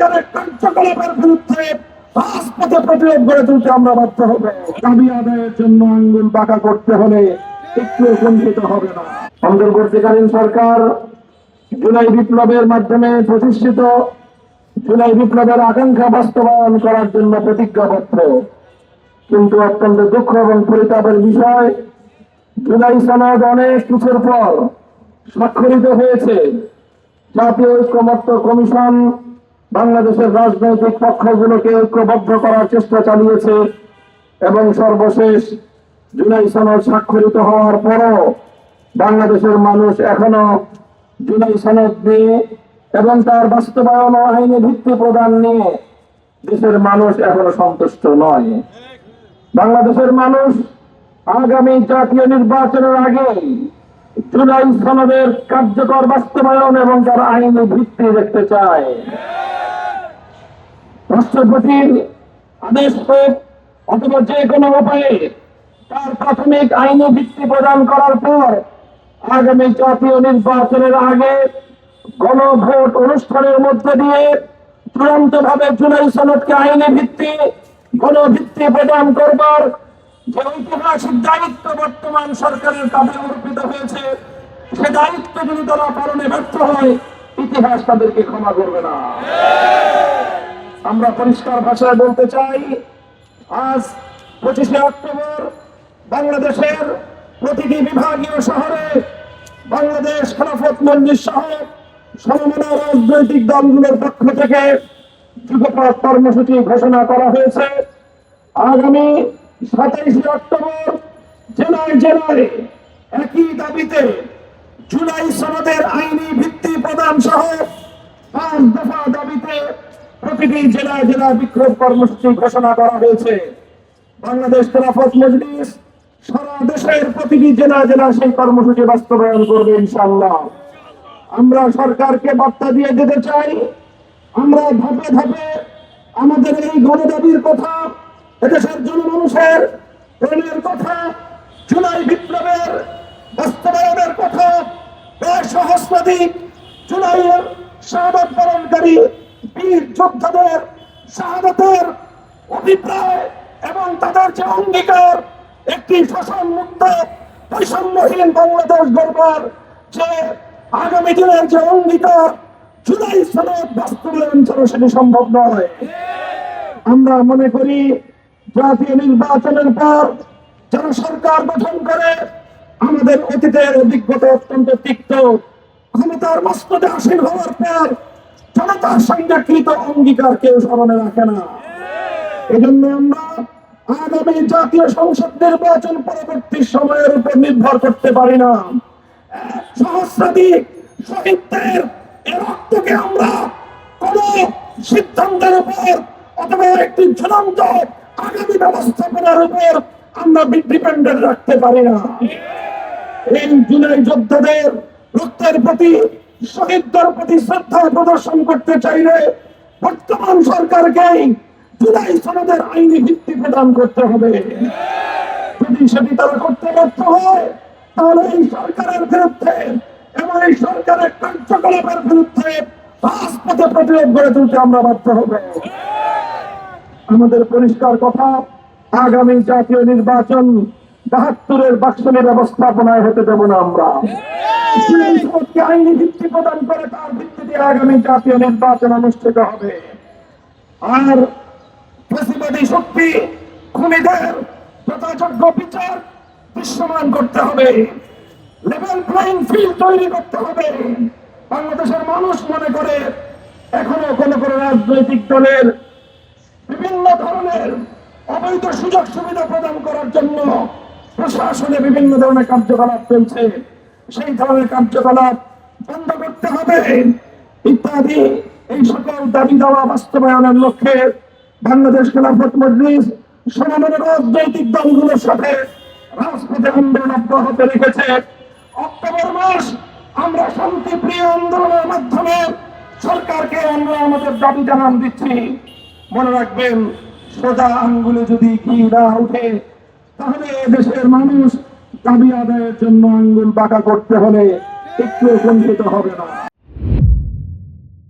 কার্যকলাপের বিরুদ্ধে রাজপথে প্রতিরোধ গড়ে তুলতে আমরা বাধ্য হবে। দাবি আদায়ের জন্য আঙ্গুল করতে হলে একটু হবে না। অন্তর্বর্তীকালীন সরকার জুলাই বিপ্লবের মাধ্যমে প্রতিষ্ঠিত, জুলাই বিপ্লবের আকাঙ্ক্ষা বাস্তবায়ন করার জন্য প্রতিজ্ঞাবদ্ধ। কিন্তু অত্যন্ত দুঃখ এবং পরিতাপের বিষয়, জুলাই সনদ অনেক কিছুর পর স্বাক্ষরিত হয়েছে। জাতীয় ঐক্যমত্য কমিশন বাংলাদেশের রাজনৈতিক পক্ষগুলোকে ঐক্যবদ্ধ করার চেষ্টা চালিয়েছে এবং সর্বশেষ জুলাই সনদ স্বাক্ষরিত হওয়ার পরও বাংলাদেশের মানুষ এখনও জুলাই সনদ নিয়ে এবং তার বাস্তবায়ন আইনি ভিত্তি প্রদান নিয়ে দেশের মানুষ এখনও সন্তুষ্ট নয়। বাংলাদেশের মানুষ আগামী জাতীয় নির্বাচনের আগে জুলাই সনদের কার্যকর বাস্তবায়ন এবং তার আইনি ভিত্তি দেখতে চায়। রাষ্ট্রপতির আদেশ হোক অথবা যে কোনো উপায়ে তার প্রাথমিক আইনি ভিত্তি প্রদান করার পর আগামী জাতীয় নির্বাচনের আগে গণভোট অনুষ্ঠানের মধ্যে দিয়ে চূড়ান্ত ভাবে জুলাই সনদকে আইনি ভিত্তি, গণভিত্তি প্রদান করবার যে ঐতিহাসিক দায়িত্ব বর্তমান সরকারের কাছে অর্পিত হয়েছে, সে দায়িত্ব যদি তারা পালনে ব্যর্থ হয়, ইতিহাস তাদেরকে ক্ষমা করবে না। আমরা পরিষ্কার ভাষায় বলতে চাই, আজ পঁচিশে অক্টোবর বাংলাদেশের প্রতিটি বিভাগীয় শহরে বাংলাদেশ খেলাফত মন্দির সহ সমমনা রাজনৈতিক দলগুলোর পক্ষ থেকে যুগপথ কর্মসূচি ঘোষণা করা হয়েছে। আগামী সাতাইশে অক্টোবর জেলায় জেলায় একই দাবিতে জুলাই সনদের আইনি ভিত্তি প্রদান সহ পাঁচ দফা দাবিতে প্রতিটি জেলায় জেলায় বিক্ষোভ কর্মসূচি ঘোষণা করা হয়েছে। বাংলাদেশ খেলাফত মজলিস সারা দেশের প্রতিটি জেলা জেলা সেই কর্মসূচি বাস্তবায়ন করবে ইনশাল্লাহ আমরা সরকারকে বার্তা দিয়ে যেতে চাই, আমরা ধাপে ধাপে আমাদের এই গণদাবির কথা, এদেশের জনমানুষের প্রেমের কথা জুলাই বিপ্লবের বাস্তবায়নের কথা প্রায় সহস্রাধিক জুলাইয়ের শাহাদত পালনকারী যোদ্ধাদের শাহাদতের অভিপ্রায় এবং তাদের যে অঙ্গীকার, একটি শোষণ মুক্ত বৈষম্যহীন বাংলাদেশ গড়বার যে আগামী দিনের যে অঙ্গীকার, জুলাই সনদ বাস্তবায়ন ছাড়া সেটি সম্ভব নয়। আমরা মনে করি, জাতীয় নির্বাচনের পর যারা সরকার গঠন করে, আমাদের অতীতের অভিজ্ঞতা অত্যন্ত তিক্ত। ক্ষমতার মস্তদে আসীন হওয়ার পর জনতার সঙ্গে কৃত অঙ্গীকার কেউ স্মরণে রাখে না। এজন্য আমরা আগামী জাতীয় সংসদ নির্বাচন পরবর্তী সময়ের উপর নির্ভর করতে পারি না। সহস্রাধিক শহীদদের রক্তকে আমরা কোন সিদ্ধান্তের উপর অথবা একটি ঝুলন্ত আগামী ব্যবস্থাপনার উপর আমরা ডিপেন্ডেন্ট রাখতে পারি না। এই জুলাই যোদ্ধাদের রক্তের প্রতি শহীদদের প্রতি শ্রদ্ধা প্রদর্শন করতে চাইলে বর্তমান সরকারকেই জুলাই সনদের আইনি ভিত্তি প্রদান করতে হবে। যদি সেটি তারা করতে ব্যর্থ হয়, তাহলে এই সরকারের বিরুদ্ধে এবং এই সরকারের কার্যকলাপের বিরুদ্ধে রাজপথে প্রতিরোধ গড়ে তুলতে আমরা বাধ্য হবে। আমাদের পরিষ্কার কথা, আগামী জাতীয় নির্বাচন বাহাত্তরের বাক্সনী ব্যবস্থাপনায় হতে দেব না আমরা। আইনি ভিত্তি প্রদান করে তার ভিত্তিতে আগামী জাতীয় নির্বাচন অনুষ্ঠিত হবে আর শক্তি খুনিদের যথাযোগ্য বিচার দৃশ্যমান করতে হবে লেভেল প্লেইং ফিল্ড তৈরি করতে হবে। বাংলাদেশের মানুষ মনে করে, এখনও কোনো কোনো রাজনৈতিক দলের বিভিন্ন ধরনের অবৈধ সুযোগ সুবিধা প্রদান করার জন্য প্রশাসনে বিভিন্ন ধরনের কার্যকলাপ চলছে। সেই ধরনের কার্যকলাপ বন্ধ করতে হবে। ইত্যাদি এই সকল দাবি দেওয়া বাস্তবায়নের লক্ষ্যে বাংলাদেশ খেলাফত মজলিস সমানের রাজনৈতিক দলগুলোর সাথে রাজপথে আন্দোলন অব্যাহত রেখেছে। অক্টোবর মাস আমরা শান্তিপ্রিয় আন্দোলনের মাধ্যমে সরকারকে আমরা আমাদের দাবি জানান দিচ্ছি। মনে রাখবেন, সোজা আঙ্গুলে যদি ঘি না উঠে তাহলে দেশের মানুষ দাবি আদায়ের জন্য আঙ্গুল পাকা করতে হলে একটু কুণ্ঠিত হবে না।